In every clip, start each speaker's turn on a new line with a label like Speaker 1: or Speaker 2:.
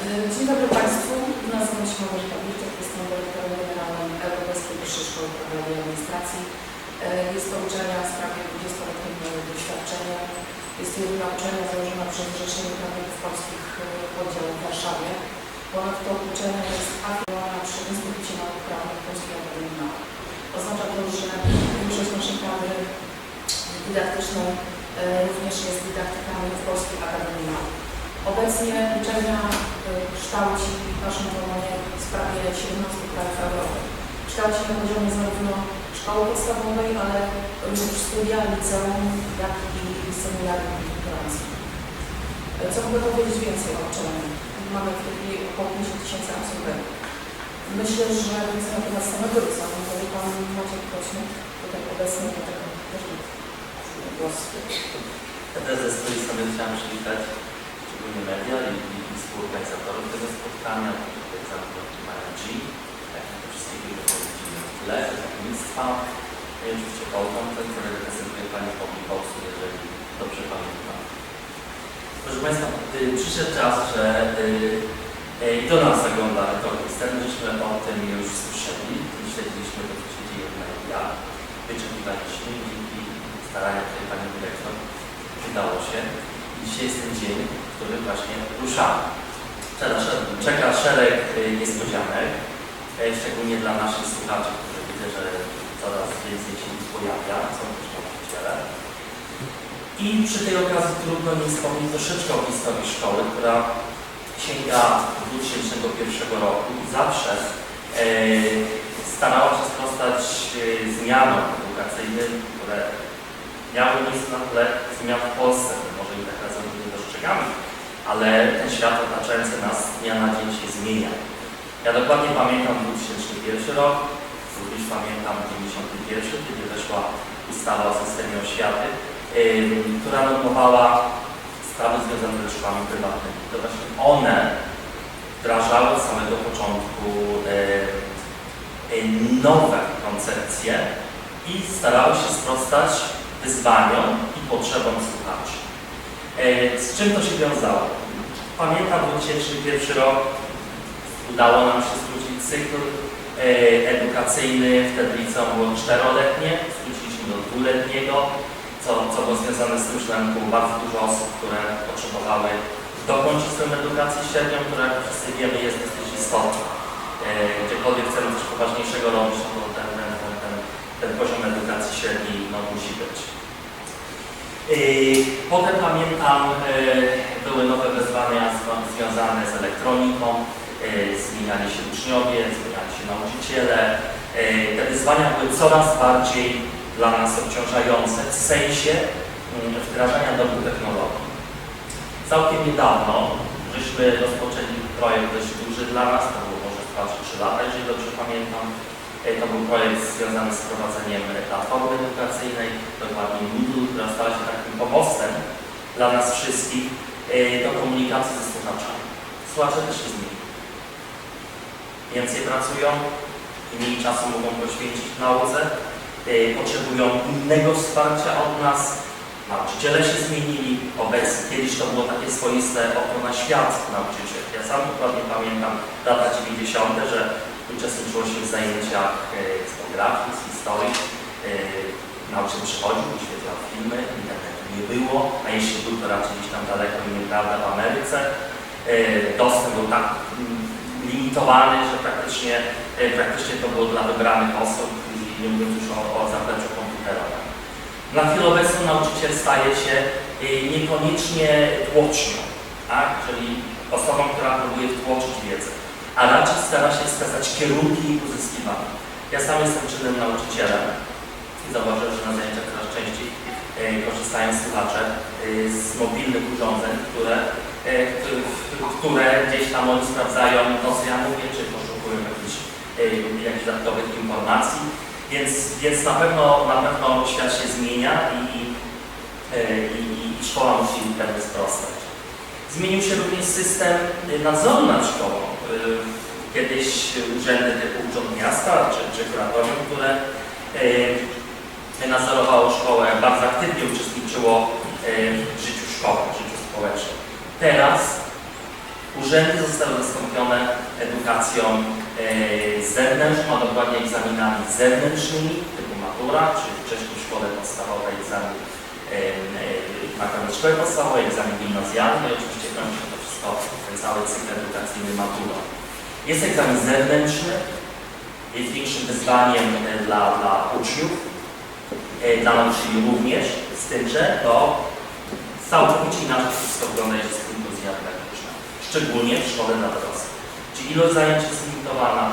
Speaker 1: Dzień dobry Państwu. Nazywam się Małgorzata Wilczek, jestem dyrektorem generalnym Europejskiej Wyższej Szkoły Prawa i Administracji. E, Jest to uczelnia z prawie 20-letnim doświadczeniem. Jest to jedyna uczelnia założona przez Zrzeszenie Prawników Polskich e, oddział w Warszawie. Ponadto uczelnia jest afiliowana przy Instytucie Nauk Prawnych Polskiej Akademii Nauk. Oznacza to, że większość naszej kadry dydaktycznej e, również jest dydaktykami w Polskiej Akademii Nauk. Obecnie uczelnia y, kształci w naszym gronie w sprawie 17 krajów Europy. Kształci na poziomie zarówno szkoły podstawowej, ale również studia, liceum, jak i seminarium. Y, Co mogę powiedzieć więcej o uczelni? Mamy w tej chwili około 50 tysięcy absolwentów. Myślę, że więc na temat samego liceum powie Pan Maciek Kośnik, tutaj obecny, dlatego też głos.
Speaker 2: Też ze swojej strony chciałem przywitać szczególnie media i, i, i współorganizatorów tego spotkania, tutaj zarówno MRG, jak i wszystkich wypowiedzi na tle, zakładnictwa, i oczywiście Hołton, który reprezentuje Pani Popi Polsku, jeżeli dobrze pamiętam. Proszę Państwa, y, przyszedł czas, że y, y, i do nas zagląda rekordzisten, żeśmy o tym już słyszeli, śledziliśmy to, co się dzieje w mediach, wyczekiwaliśmy. Dzięki staraniom tutaj Pani Dyrektor udało się. I dzisiaj jest ten dzień, w którym właśnie ruszamy. Czeka, szereg y, niespodzianek, e, szczególnie dla naszych słuchaczy, którzy widzę, że coraz więcej się pojawia, są też nauczyciele. I przy tej okazji trudno nie wspomnieć troszeczkę o historii szkoły, która sięga 2001 roku i zawsze e, starała się sprostać e, zmianom edukacyjnym, które miały miejsce na tle zmian w Polsce. Może i tak razem nie dostrzegamy, ale ten świat otaczający nas z dnia na dzień się zmienia. Ja dokładnie pamiętam 2001 rok, również pamiętam 1991, kiedy weszła ustawa o systemie oświaty, ym, która normowała sprawy związane ze szkołami prywatnymi. To właśnie one wdrażały od samego początku ym, ym, nowe koncepcje i starały się sprostać wyzwaniom i potrzebom słuchaczy. E, Z czym to się wiązało? Pamiętam 2001 rok, udało nam się skrócić cykl e, edukacyjny, wtedy liceum było czteroletnie, skróciliśmy do dwuletniego, co, co było związane z tym, że tam było bardzo dużo osób, które potrzebowały dokończyć swoją edukację średnią, która jak wszyscy wiemy jest dosyć istotna. E, Gdziekolwiek chcemy coś poważniejszego robić, no to ten, ten, ten, ten, poziom edukacji średniej no, musi być. Potem pamiętam, yy, były nowe wyzwania zwa- związane z elektroniką, yy, zmieniali się uczniowie, zmieniali się nauczyciele. Yy, Te wyzwania były coraz bardziej dla nas obciążające w sensie yy, wdrażania nowych technologii. Całkiem niedawno żeśmy rozpoczęli projekt dość duży dla nas, to było może 2-3 lata, jeżeli dobrze pamiętam. E, To był projekt związany z prowadzeniem platformy edukacyjnej, dokładnie Moodle, która stała się pomostem dla nas wszystkich e, do komunikacji ze słuchaczami. Słuchacze też się zmienili. Więcej pracują, mniej czasu mogą poświęcić nauce, e, potrzebują innego wsparcia od nas. Nauczyciele się zmienili, obecnie kiedyś to było takie swoiste oko na świat nauczyciel. Ja sam dokładnie pamiętam lata 90., że uczestniczyło się w zajęciach e, z z historii. Nauczyciel przychodził, wyświetlał filmy, internetu nie było, a jeśli był, to raczej gdzieś tam daleko i nieprawda w Ameryce. E, Dostęp był tak limitowany, że praktycznie, e, praktycznie to było dla wybranych osób, i nie mówiąc już o, o zapleczu komputerowym. Na chwilę obecną nauczyciel staje się e, niekoniecznie tłocznią, tak? czyli osobą, która próbuje wtłoczyć wiedzę a raczej stara się wskazać kierunki ich uzyskiwania. Ja sam jestem czynnym nauczycielem i zauważyłem, że na zajęciach coraz częściej korzystają słuchacze e, z mobilnych urządzeń, które, e, k- które gdzieś tam oni sprawdzają, no co ja mówię, czy poszukują jakichś, e, jakichś dodatkowych informacji, więc, więc na, pewno, na pewno świat się zmienia i, i, e, i, szkoła musi temu sprostać. Zmienił się również system nadzoru nad szkołą. Kiedyś urzędy typu Urząd Miasta czy, czy kuratorium, które nadzorowało szkołę, bardzo aktywnie uczestniczyło y, w życiu szkoły, w życiu społecznym. Teraz Urzędy zostały zastąpione edukacją e, zewnętrzną, a dokładnie egzaminami zewnętrznymi, typu matura, czyli wcześniej w szkole podstawowej egzamin e, e, koniec szkoły podstawowej, egzamin gimnazjalny i oczywiście kończy to wszystko, ten cały cykl edukacyjny maturą. Jest egzamin zewnętrzny, jest większym wyzwaniem e, dla, dla uczniów, e, dla nauczycieli również, z tym, że to całkowicie inaczej wszystko wygląda, jeśli jest inkluzja pedagogiczna, szczególnie w szkole dla dorosłych. Czyli ilość zajęć jest limitowana,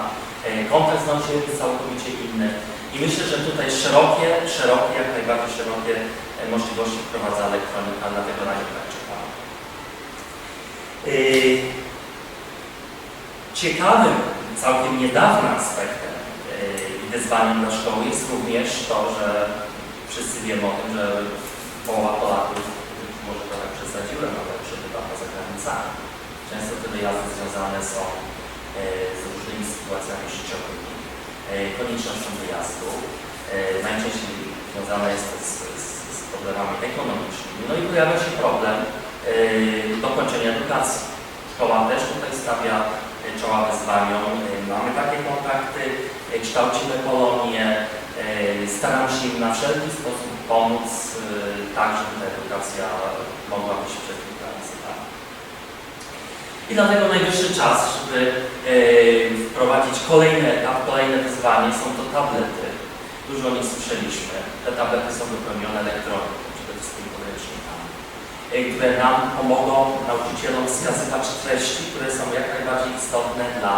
Speaker 2: e, kontekst nauczycieli jest całkowicie inny i myślę, że tutaj szerokie, szerokie, jak najbardziej szerokie e, możliwości wprowadza elektronika, dlatego na nie tak czekamy. Ciekawym, całkiem niedawnym aspektem i wyzwaniem dla szkoły jest również to, że wszyscy wiemy o tym, że połowa Polaków, może to tak przesadziłem, ale przebywa poza granicami. Często te wyjazdy związane są yy, z różnymi sytuacjami życiowymi, yy, koniecznością wyjazdu. Yy, Najczęściej związane jest to z, z, z problemami ekonomicznymi. No i pojawia się problem dokończenia edukacji. Szkoła też tutaj stawia czoła wyzwaniom. Mamy takie kontakty, kształcimy Polonię, y, staramy się im na wszelki sposób pomóc, y, tak żeby ta edukacja mogła być granicami. I dlatego najwyższy czas, żeby y, wprowadzić kolejny etap, kolejne wyzwanie. Są to tablety. Dużo o nich słyszeliśmy. Te tablety są wypełnione elektroniką, przede wszystkim podręcznikami które nam pomogą nauczycielom wskazywać treści, które są jak najbardziej istotne dla,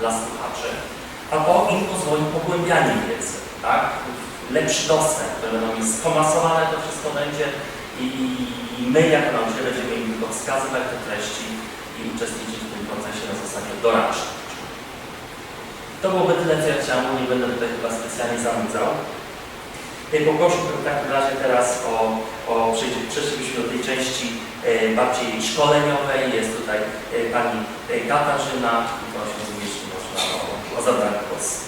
Speaker 2: dla słuchaczy, albo im pozwoli pogłębianie wiedzy, tak? lepszy dostęp, które będą skomasowane, to wszystko będzie i, i my jako nauczyciele będziemy im tylko wskazywać te treści i uczestniczyć w tym procesie na zasadzie doradczej. To byłoby tyle, co ja chciałem, nie będę tutaj chyba specjalnie zanudzał. Poprosiłbym w takim razie teraz o, o przeszlibyśmy do tej części e, bardziej szkoleniowej. Jest tutaj e, pani e, Katarzyna i prosiłbym, jeśli można o, o zabranie głosu.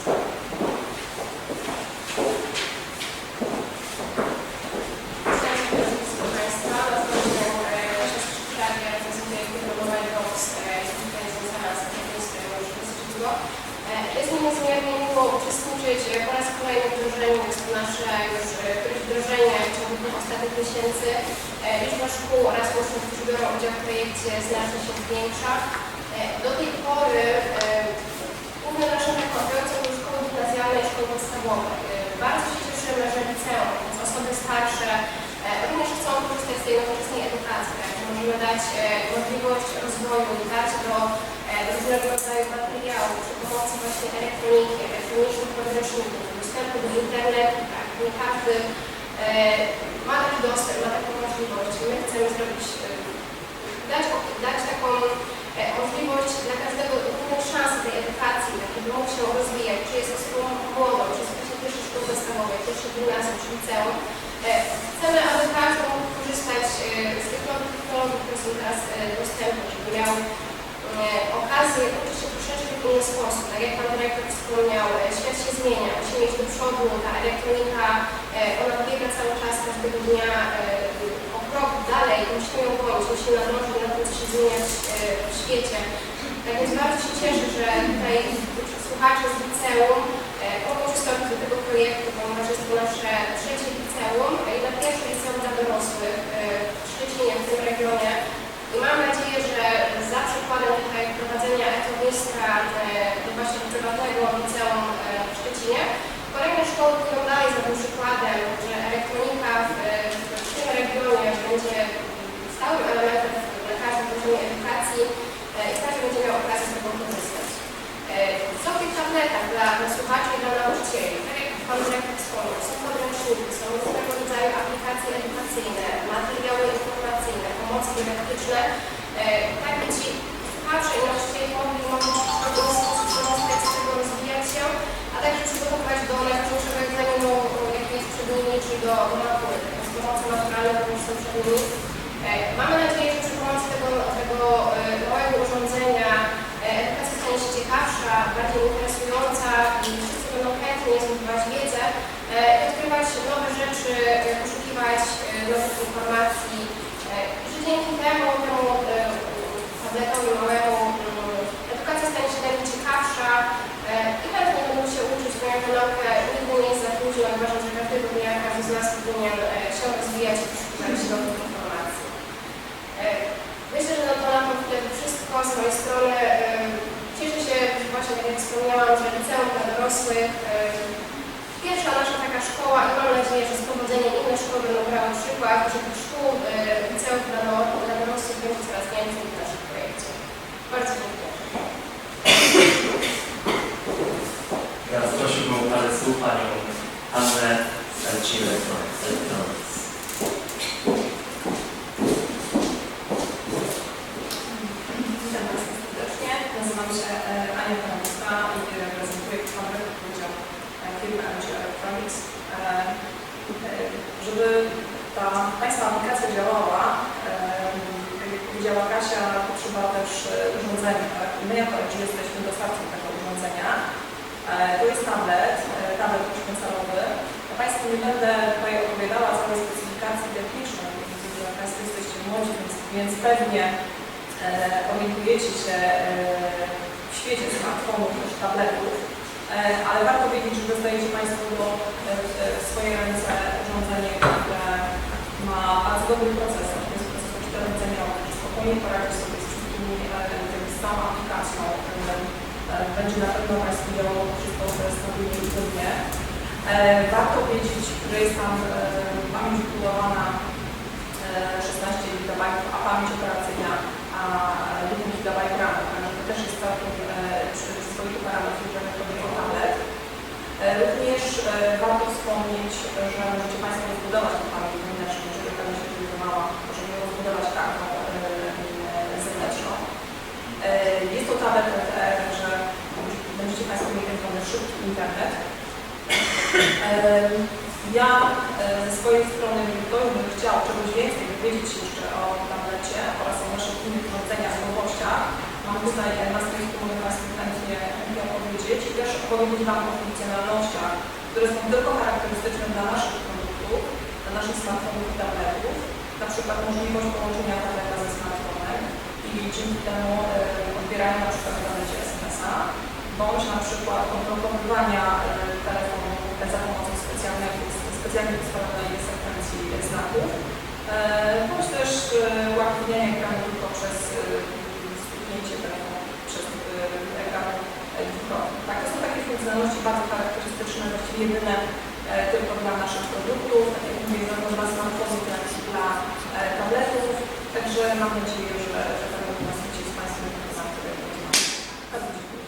Speaker 3: Proszę Państwa, nazywam się Kasia Skrzypczak, ja reprezentuję firmę Mobile Box, jestem tutaj związana z kierownictwem już dosyć długo. E, Jest mi niezmiernie miło uczestniczyć po raz kolejny w wdrożeniu, jest to nasze już e, któreś wdrożenie w ciągu tych ostatnich miesięcy. E, Liczba szkół oraz uczniów, którzy biorą udział w projekcie znacznie się zwiększa. E, Do tej pory e, głównym naszym rekomendacją były szkoły gimnazjalne i szkoły podstawowe. E, Bardzo się cieszymy, że liceum, więc osoby starsze, E, Również chcą korzystać z tej nowoczesnej edukacji, tak? że możemy dać e, możliwość rozwoju, dotarcia do, e, do różnego rodzaju materiałów przy pomocy właśnie elektroniki, elektronicznych podręczników, dostępu do internetu, tak? Nie każdy e, ma taki dostęp, ma taką możliwość. My chcemy zrobić, e, dać, dać taką e, możliwość dla każdego inną szansę tej edukacji, żeby mógł się rozwijać, czy jest osobą młodą, czy jest właśnie pierwszej szkoły podstawowej, pierwszej gimnazjum, czy liceum. E, Chcemy, aby każdy mógł korzystać e, z tych nowych technologii, które są teraz e, dostępne, żeby miał e, okazję uczyć się troszeczkę w inny sposób. Tak jak Pan Dyrektor wspomniał, e, świat się zmienia, musimy mieć do przodu, ta elektronika, e, ona biega cały czas, każdego dnia e, o krok dalej, musimy ją gonić, musimy nadążyć na tym, co się zmienia w e, świecie. Tak więc bardzo się cieszę, że tutaj słuchacze z liceum e, mogą przystąpić do tego projektu, ponieważ jest to nasze trzecie liceum e, i na pierwsze liceum dla dorosłych e, w Szczecinie, w tym regionie. I mam nadzieję, że za przykładem tutaj prowadzenia etowniska e, do właśnie prywatnego liceum e, w Szczecinie, kolejne szkoły pójdą dalej za tym przykładem, że elektronika w, w tym regionie będzie stałym elementem na każdym poziomie edukacji e, i każdy będzie miał okazję z tego korzystać. E, Co w tych tabletach dla, dla słuchaczy i dla nauczycieli? Tak jak Pan Dyrektor wspomniał, są podręczniki, są różnego rodzaju aplikacje edukacyjne, materiały informacyjne, pomocy dydaktyczne, tak by informacji, e, że dzięki temu, temu e, tabletowi małemu e, edukacja stanie się najmniej ciekawsza i chętnie będą się uczyć, ponieważ naukę nigdy nie jest za późno uważam, że każdego dnia każdy z nas powinien się rozwijać i poszukiwać nowych informacji. Myślę, że na to na tą chwilę wszystko z mojej strony. Cieszę się, że właśnie tak jak wspomniałam, że liceum dla dorosłych pierwsza nasza taka szkoła i mam nadzieję, że z powodzeniem inne szkoły będą brały przykład, że tych szkół e, liceów dla, dor- dla dorosłych będzie coraz więcej w naszym projekcie. Bardzo dziękuję.
Speaker 2: Teraz prosiłbym o parę słów panią Annę Elcilek-Elektronics.
Speaker 4: Witam Państwa serdecznie. Nazywam się e, Ania Kramowska i reprezentuję Fabryk Wydział e, firmy LG Electronics. E, Żeby ta Państwa aplikacja działała, e, tak jak powiedziała Kasia, potrzeba też e, urządzenia. Tak? My jako LG jesteśmy dostawcą tego urządzenia. To jest tablet, tablet poświęcalowy. Ja Państwu nie będę tutaj opowiadała całej specyfikacji technicznej, że Państwo jesteście młodzi, więc, więc pewnie orientujecie się w świecie smartfonów, też tabletów, ale warto wiedzieć, że dostajecie Państwo do, e, w swoje ręce urządzenie, które ma bardzo dobry procesor, to jest procesor czterodzeniowy, że spokojnie poradzi sobie z wszystkimi e, jakby z całą aplikacją, e, e, będzie na pewno Państwu działało wszystko stabilnie i zgodnie. E, Warto wiedzieć, że jest tam e, pamięć wbudowana e, 16 GB, a pamięć operacyjna a 1 GB także to też jest całkiem e, przy- przyzwoity parametr, jeżeli chodzi o tablet. E, Również e, warto wspomnieć, że możecie Państwo rozbudować tę pamięć wewnętrzną, jeżeli ta zbyt mała, żeby ją rozbudować kartą e, e, zewnętrzną. E, Jest to tablet także będziecie Państwo mieli tak zwany szybki internet. Ja e, ze swojej strony, jeżeli ktoś chciał czegoś więcej dowiedzieć się jeszcze o tablecie oraz o naszych innych urządzeniach, nowościach, mam tutaj e, na Facebooku, mogę Państwu chętnie, chętnie opowiedzieć Wam o funkcjonalnościach, które są tylko charakterystyczne dla naszych produktów, dla naszych smartfonów i tabletów, na przykład możliwość połączenia tableta ze smartfonem i dzięki temu e, odbierają na przykład dane SMS-a, bądź na przykład odblokowywania e, telefonu za pomocą specjalnej, specjalnie ustawionej sekwencji znaków, e, bądź też e, uaktywniania ekranu tylko przez stuknięcie telefonu przez e, ekran e, dwukrotnie. Tak, to są takie funkcjonalności bardzo charakterystyczne, właściwie jedyne e, tylko dla naszych produktów, tak jak mówię, zarówno dla smartfonów, jak i dla tabletów. Także mam nadzieję, że, że będę nas dzisiaj z Państwem na które porozmawiać. Bardzo dziękuję.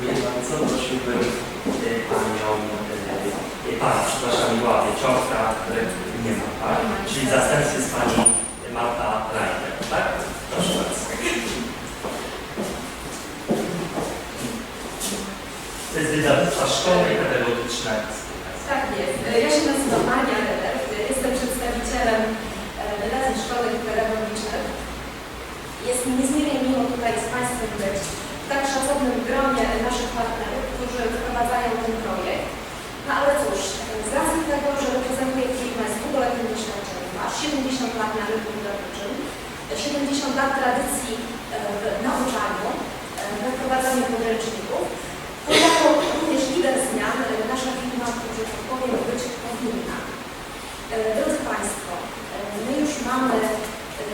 Speaker 2: Dziękuję bardzo. Prosiłbym e, panią, e, e, pana, przepraszam, Miła Wieczorka, której nie ma, tak? Czyli zastępcy jest pani Marta Reiter, tak? Proszę bardzo. To jest wydawnictwa szkolne i pedagogiczne.
Speaker 5: Tak jest. Ja się nazywam Maria Reder. Jestem przedstawicielem e, Wydarzeń Szkolnych i Pedagogicznych. Jest mi niezmiernie miło tutaj z Państwem być w szacownym gronie naszych partnerów, którzy wprowadzają ten projekt. No ale cóż, z racji tego, że reprezentuję firmę z długoletnim doświadczeniem, aż 70 lat na rynku wydawniczym, 70 lat tradycji e, w nauczaniu, e, we wprowadzaniu podręczników, to jako również lider zmian e, nasza firma, tak powiem, być powinna. Drodzy Państwo, my już mamy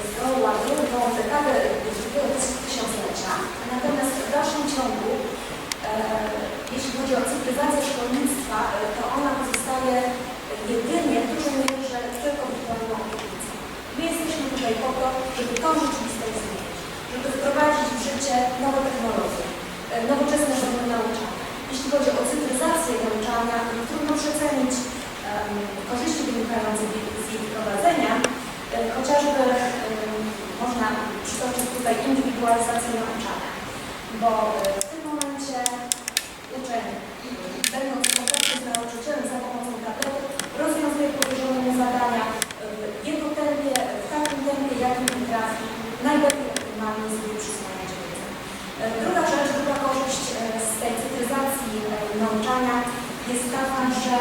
Speaker 5: zgoła drugą dekadę natomiast w dalszym ciągu, e, jeśli chodzi o cyfryzację szkolnictwa, e, to ona pozostaje jedynie w dużej mierze tylko wirtualną obietnicą. My jesteśmy tutaj po to, żeby tą rzeczywistość zmienić, żeby wprowadzić w życie nowe technologie, e, nowoczesne formy nauczania. Jeśli chodzi o cyfryzację nauczania, to trudno przecenić em, korzyści wynikające z jej- wprowadzenia, chociażby można przytoczyć tutaj indywidualizację nauczania, bo e, w tym momencie uczeń, będąc w kontakcie z nauczycielem za pomocą tabletu, rozwiązuje powierzone mu zadania w jego tempie, w takim tempie, jakim potrafi, najlepiej optymalnie sobie przyswajać wiedzę. E, Druga rzecz, druga korzyść e, z tej cyfryzacji e, nauczania jest taka, że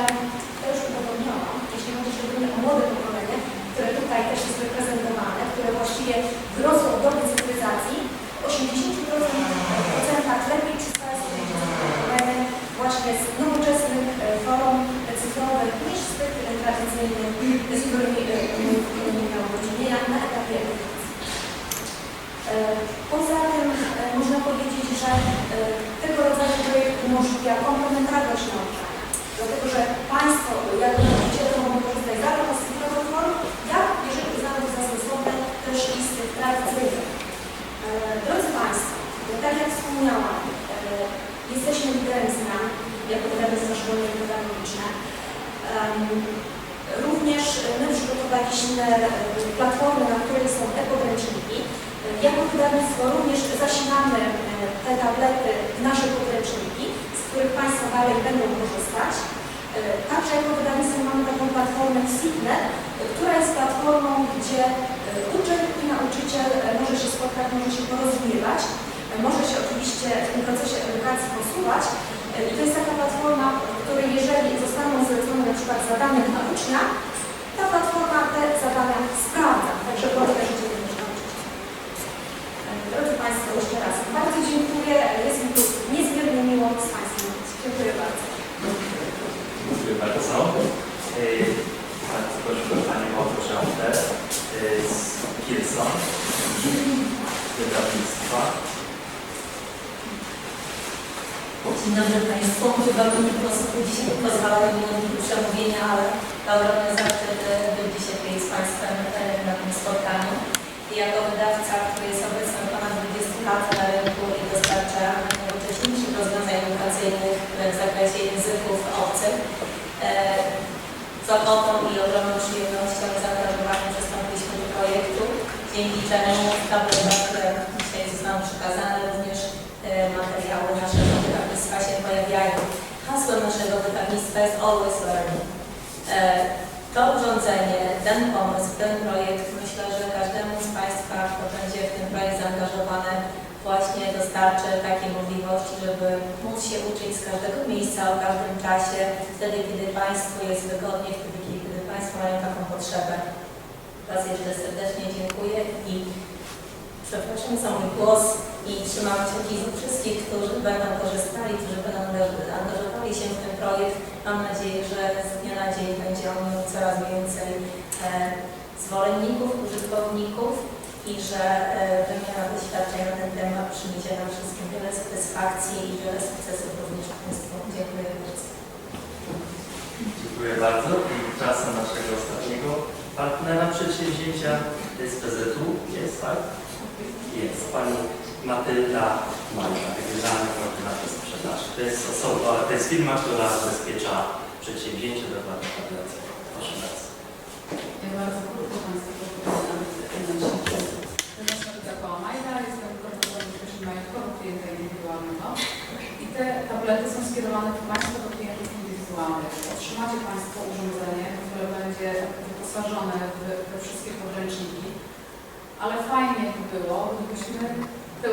Speaker 5: to już udowodniono, jeśli chodzi szczególnie o młode pokolenie, które tutaj też jest reprezentowane, które właściwie wyrosło w dobie cyfryzacji, w 80% lepiej przyswaja sobie wiedzę pokolenie właśnie z Poza tym e, można powiedzieć, że e, tego rodzaju projekt umożliwia komplementarność nauczania, dlatego że Państwo jako nauczyciele mogą korzystać zarówno z cyfrowych form, jak jeżeli uznają za stosowne też i z tych tradycyjnych. E, Drodzy Państwo, tak jak wspomniałam, e, jesteśmy liderem zmian jako Federacja Szkolne Pedagogiczne. Em, Również my przygotowaliśmy e, platformę, na której są e-podręczniki. Jako wydawnictwo również zasilamy e, te tablety w nasze podręczniki, z których Państwo dalej będą korzystać. E, Także jako wydawnictwo mamy taką platformę Signet, która jest platformą, gdzie uczeń i nauczyciel może się spotkać, może się porozumiewać, może się oczywiście w tym procesie edukacji posuwać. E, I to jest taka platforma, w której jeżeli zostaną zlecone na przykład zadania ucznia, ta platforma te zadania sprawdza, także polega życie również nauczyciela. E, Drodzy Państwo, jeszcze raz bardzo dziękuję. Jest mi tu niezmiernie miło z Państwem. Dziękuję bardzo.
Speaker 2: Dziękuję bardzo. Bardzo proszę Panią Małgorzatę yy, z Kilson, wydawnictwa.
Speaker 6: Dzień dobry Państwu. Chyba mi dzisiaj nie pozwalają minutki przemówienia, ale ogromny zaszczyt być dzisiaj z Państwem e, na tym spotkaniu. I jako wydawca, który jest obecny ponad 20 lat na rynku i dostarcza najnowocześniejszych rozwiązań edukacyjnych w zakresie języków obcych, e, z ochotą i ogromną przyjemnością i zaangażowaniem przystąpiliśmy do projektu, dzięki czemu w tabletach, dzisiaj zostaną przekazane, również e, materiały pojawiają. Hasłem naszego wydawnictwa jest Always Learning. E, To urządzenie, ten pomysł, ten projekt, myślę, że każdemu z Państwa, kto będzie w ten projekt zaangażowany, właśnie dostarczy takiej możliwości, żeby móc się uczyć z każdego miejsca, o każdym czasie, wtedy, kiedy Państwu jest wygodnie, wtedy, kiedy Państwo mają taką potrzebę. Raz jeszcze serdecznie dziękuję i przepraszam za mój głos i trzymam kciuki za wszystkich, którzy będą korzystali, którzy będą angaż- angażowali się w ten projekt. Mam nadzieję, że z dnia na dzień będzie on miał coraz więcej e, zwolenników, użytkowników i że e, wymiana doświadczeń na ten temat przyniesie nam wszystkim wiele satysfakcji i wiele sukcesów również Państwu. Dziękuję bardzo.
Speaker 2: Dziękuję bardzo. I czas na naszego ostatniego partnera przedsięwzięcia z PZU. Jest, tak? Jest. Pani Matylda Majka, Regionalny Koordynator Sprzedaży. To jest osoba, to jest firma, która zabezpiecza przedsięwzięcie do tabletu. Proszę bardzo.
Speaker 7: Ja bardzo krótko Państwu. Nazywam się Zakła Majda, jestem koordynatorem majątkowych klienta indywidualnego i te tablety są skierowane Państwa, do klientów indywidualnych. Otrzymacie Państwo urządzenie, które będzie wyposażone w te wszystkie podręczniki, ale fajnie by było, gdybyśmy te,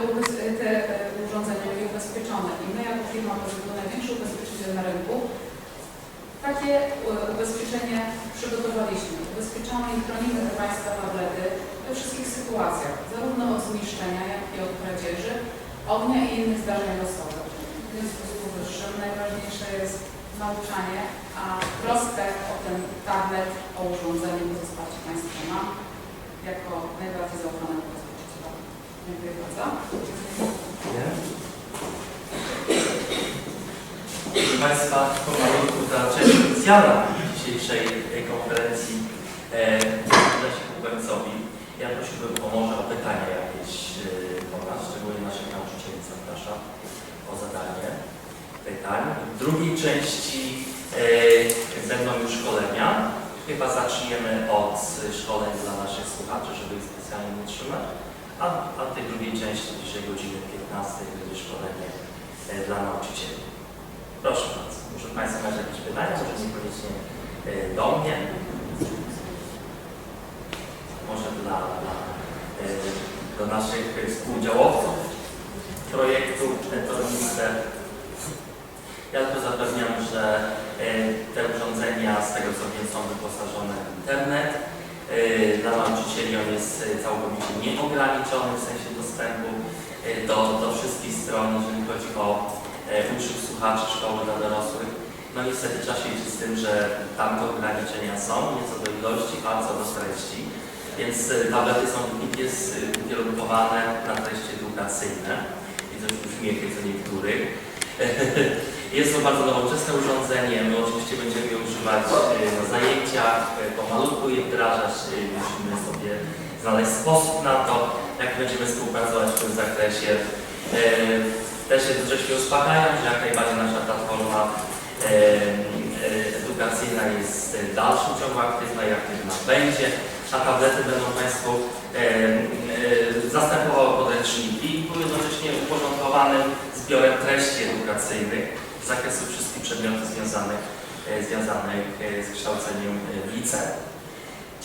Speaker 7: te e, urządzenia mieli ubezpieczone i my jako firma PZU, największy ubezpieczyciel na rynku, takie e, ubezpieczenie przygotowaliśmy. Ubezpieczamy i chronimy te Państwa tablety we wszystkich sytuacjach, zarówno od zniszczenia, jak i od kradzieży, ognia i innych zdarzeń losowych. W związku z powyższym najważniejsze jest nauczanie, a troskę o ten tablet, o urządzenie, bo wsparcie Państwa ma, jako najbardziej ubezpieczyciela. Dziękuję bardzo.
Speaker 2: Proszę Państwa, pomalutku ta część specjalna dzisiejszej e, konferencji e, zbliża się ku końcowi. Ja prosiłbym o może o pytania jakieś e, do nas, szczególnie naszych nauczycieli zapraszam o zadanie pytań. W drugiej części e, będą już szkolenia. Chyba zaczniemy od szkoleń dla naszych słuchaczy, żeby ich specjalnie nie trzymać. A, a w tej drugiej części, dzisiaj godziny 15 będzie szkolenie e, dla nauczycieli. Proszę bardzo. Może Państwo macie jakieś pytania, może niekoniecznie e, do mnie. Może dla, dla, e, do naszych współdziałowców projektu Tornister. Ja tylko zapewniam, że te urządzenia, z tego co wiem, są wyposażone w internet. E, Dla nauczycieli on jest e, całkowicie nieograniczony w sensie dostępu e, do, do wszystkich stron, jeżeli chodzi o uczniów, słuchaczy szkoły dla dorosłych. No niestety trzeba się liczyć z tym, że tamte ograniczenia są, nie co do ilości, a co do treści. Więc tablety są jest ukierunkowane na treści edukacyjne. Widzę już uśmiechy co niektórych. Jest to bardzo nowoczesne urządzenie. My oczywiście będziemy je używać e, na zajęciach, e, pomalutku je wdrażać. E, Musimy sobie znaleźć sposób na to, jak będziemy współpracować w tym zakresie. Też żeśmy uspokajam, że jak najbardziej nasza platforma edukacyjna jest w dalszym ciągu aktywna i aktywna będzie, a tablety będą Państwu zastępowały podręczniki i były jednocześnie uporządkowanym zbiorem treści edukacyjnych z zakresu wszystkich przedmiotów związanych, e, związanych e, z kształceniem e, w liceum.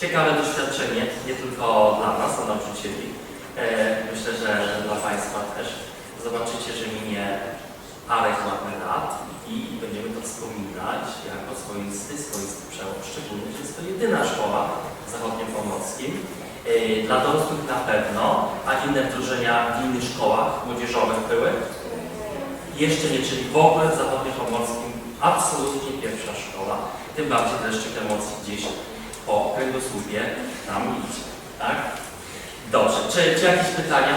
Speaker 2: Ciekawe doświadczenie, nie tylko dla nas, dla nauczycieli, myślę, że dla Państwa też. Zobaczycie, że minie parę ładnych lat i będziemy to wspominać jako swoisty, swoisty przełom, szczególnie, że jest to jedyna szkoła w zachodniopomorskim. Dla dorosłych na pewno, a inne wdrożenia w innych szkołach młodzieżowych były. Jeszcze nie, czyli w ogóle w zachodniopomorskim absolutnie pierwsza szkoła, tym bardziej dreszczyk emocji gdzieś po kręgosłupie nam idzie, tak? Dobrze, czy, czy jakieś pytania?